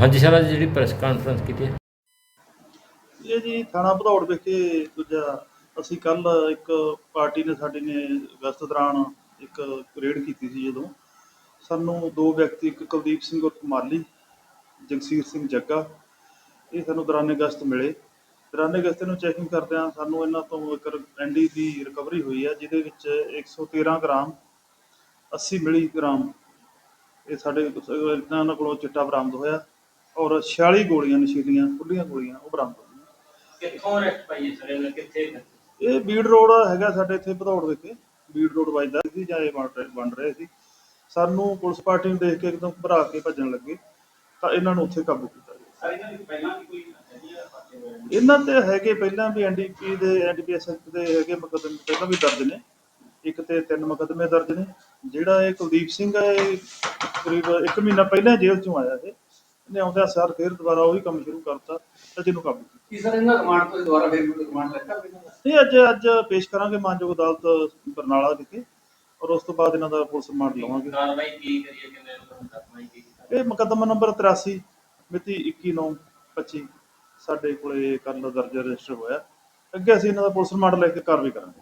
ਹਾਂਜੀ ਸਰ, ਅੱਜ ਜਿਹੜੀ ਪ੍ਰੈਸ ਕਾਨਫਰੰਸ ਕੀਤੀ ਹੈ। ਇਹ ਜੀ ਥਾਣਾ ਭਦੌੜ ਵਿਖੇ ਦੂਜਾ, ਅਸੀਂ ਕੱਲ ਇੱਕ ਪਾਰਟੀ ਨੇ ਸਾਡੇ ਨੇ ਗਸਤ ਦੌਰਾਨ ਇੱਕ ਰੇਡ ਕੀਤੀ ਸੀ ਜਦੋਂ। ਸਾਨੂੰ ਦੋ ਵਿਅਕਤੀ, ਇੱਕ ਕੁਲਦੀਪ ਸਿੰਘ ਉਰਫ ਮਾਲੀ, ਜਗਸੀਰ ਸਿੰਘ ਜੱਗਾ, ਇਹ ਸਾਨੂੰ ਦੌਰਾਨੇ ਗਸਤ ਮਿਲੇ। ਦੌਰਾਨੇ ਗਸਤ ਨੂੰ ਚੈਕਿੰਗ ਕਰਦਿਆਂ ਸਾਨੂੰ ਇਹਨਾਂ ਤੋਂ ਇੱਕ ਐਂਡੀ ਦੀ ਰਿਕਵਰੀ ਹੋਈ ਹੈ, ਜਿਹਦੇ ਵਿੱਚ 113 ਗ੍ਰਾਮ 80 ਮਿਲੀ ਗ੍ਰਾਮ, ਇਹ ਸਾਡੇ, ਇਹਨਾਂ ਕੋਲੋਂ ਚਿੱਟਾ ਬਰਾਮਦ ਹੋਇਆ। ਔਰ 46 ਗੋਲੀਆਂ ਨਸ਼ੀਲੀਆਂ ਖੁੱਲੀਆਂ ਗੋਲੀਆਂ ਉਹ ਬਰਾਮਦ ਹੋਈਆਂ। ਕਿੱਥੋਂ ਰੈਸਟ ਪਾਈ ਸਰ ਇਹਨਾਂ ਕਿੱਥੇ ਇਹ ਬੀੜ ਰੋਡ ਹੈਗਾ ਸਾਡੇ ਇੱਥੇ ਭਦੌੜ ਵਿਖੇ। ਬੀੜ ਰੋਡ ਵੱਜਦਾ ਸੀ ਜਾਂ ਇਹ ਬਣ ਰਹੇ- ਬਣ ਰਹੇ ਸੀ। ਸਾਨੂੰ ਪੁਲਿਸ ਪਾਰਟੀ ਨੂੰ ਦੇਖ ਕੇ ਇੱਕਦਮ ਘਬਰਾ ਕੇ ਭੱਜਣ ਲੱਗੇ। ਤਾਂ ਇਹਨਾਂ ਨੂੰ ਉੱਥੇ ਕਾਬੂ ਕੀਤਾ ਗਿਆ। ਸਰ ਇਹਨਾਂ ਦੀ ਪਹਿਲਾਂ ਵੀ ਕੋਈ ਅਜਿਹਾ ਪਾਸੇ ਹੋਇਆ? ਇਹਨਾਂ ਤੇ ਹੈਗੇ ਪਹਿਲਾਂ ਵੀ ਐਨਡੀਪੀ ਦੇ ਐਨਡੀਪੀਐਸ ਐਕਟ ਦੇ ਹੈਗੇ ਮੁਕੱਦਮੇ ਪਹਿਲਾਂ ਵੀ ਦਰਜ ਨੇ। ਇੱਕ ਤੇ ਤਿੰਨ ਮੁਕੱਦਮੇ ਦਰਜ ਨੇ। ਜਿਹੜਾ ਇਹ ਕੁਲਦੀਪ ਸਿੰਘ ਹੈ ਇਹ ਕਰੀਬ 1 ਮਹੀਨਾ ਪਹਿਲਾਂ ਜੇਲ੍ਹ ਚੋਂ ਆਇਆ ਇਹ। ਇਹਨੇ ਆਉਂਦਿਆਂ ਸਾਰ ਫੇਰ ਦੁਬਾਰਾ ਉਹੀ ਕੰਮ ਸ਼ੁਰੂ ਕਰਤਾ ਤੇ ਜਿਹਨੂੰ ਕਾਬੂ ਕੀਤਾ। ਕੀ ਸਰ ਇਹਨਾਂ ਰਿਮਾਂਡ ਤੋਂ ਦੁਬਾਰਾ ਫਿਰ ਕੋਈ ਰਿਮਾਂਡ ਲੱਗਾ ਇਹਨਾਂ ਦਾ? ਇਹ ਅੱਜ ਅੱਜ ਪੇਸ਼ ਕਰਾਂਗੇ ਮਾਨਯੋਗ ਅਦਾਲਤ ਬਰਨਾਲਾ ਵਿਖੇ ਔਰ ਉਸ ਤੋਂ ਬਾਅਦ ਇਹਨਾਂ ਦਾ ਪੁਲਿਸ ਰਿਮਾਂਡ ਲਵਾਂਗੇ। ਕਾਰਵਾਈ ਕੀ ਕਰੀਏ ਕਿੰਨੇ ਨੂੰ ਕਾਰਵਾਈ ਕੀ ਇਹ ਮੁਕੱਦਮਾ ਨੰਬਰ 83 ਮਿਤੀ 21/9/25 ਸਾਡੇ ਕੋਲੇ ਕੱਲ ਦਰਜ ਰਜਿਸਟਰ ਹੋਇਆ। ਅੱਗੇ ਅਸੀਂ ਇਹਨਾਂ ਦਾ ਪੁਲਿਸ ਰਿਮਾਂਡ ਲੈ ਕੇ ਕਾਰਵਾਈ ਕਰਾਂਗੇ।